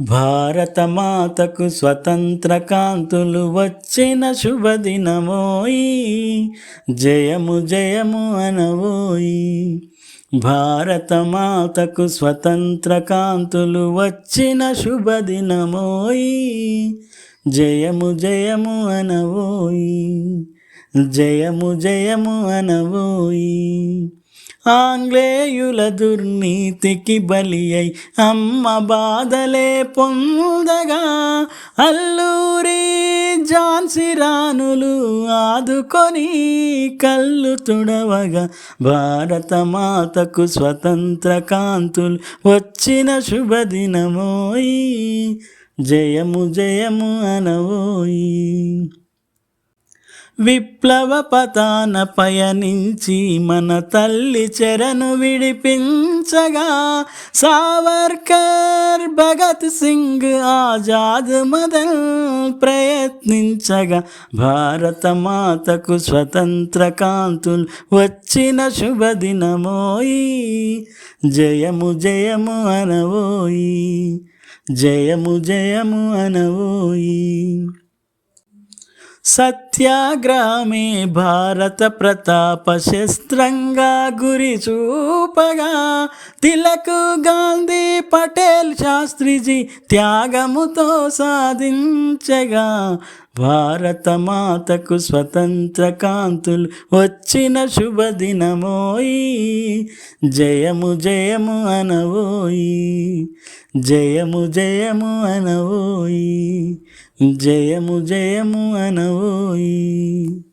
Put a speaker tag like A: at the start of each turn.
A: భారతమాతకు స్వతంత్ర కాంతులు వచ్చిన శుభదినమోయి. జయము జయము అనవోయి. భారతమాతకు స్వతంత్ర కాంతులు వచ్చిన శుభదినమోయి. జయము జయము అనవోయి. జయము జయము అనవోయి. ఆంగ్లేయుల దుర్నీతికి బలి అయి అమ్మ బాధలే పొందగా. అల్లూరి జాన్సిరానులు ఆదుకొని కళ్ళు తుడవగా. భారత మాతకు స్వతంత్ర కాంతులు వచ్చిన శుభదినమోయి. జయము జయము అనవోయి. విప్లవ పతాన పయనించి మన తల్లి చెరను విడిపించగా సావర్కర్ భగత్ సింగ్ ఆజాద్ మదన్ ప్రయత్నించగా భారత మాతకు స్వతంత్ర కాంతులు వచ్చిన శుభదినమోయి. జయము జయము అనవోయి. జయము జయము అనవోయి. సత్యాగ్రామే భారత ప్రతాప శస్త్రంగా గురి చూపగా. తిలకు గాంధీ పటేల్ శాస్త్రిజీ త్యాగముతో సాధించగా. భారత మాతకు స్వతంత్ర కాంతులు వచ్చిన శుభదినమోయి. జయము జయము అనవోయి. జయము జయము అనవోయి. జయము జయము అనవోయి.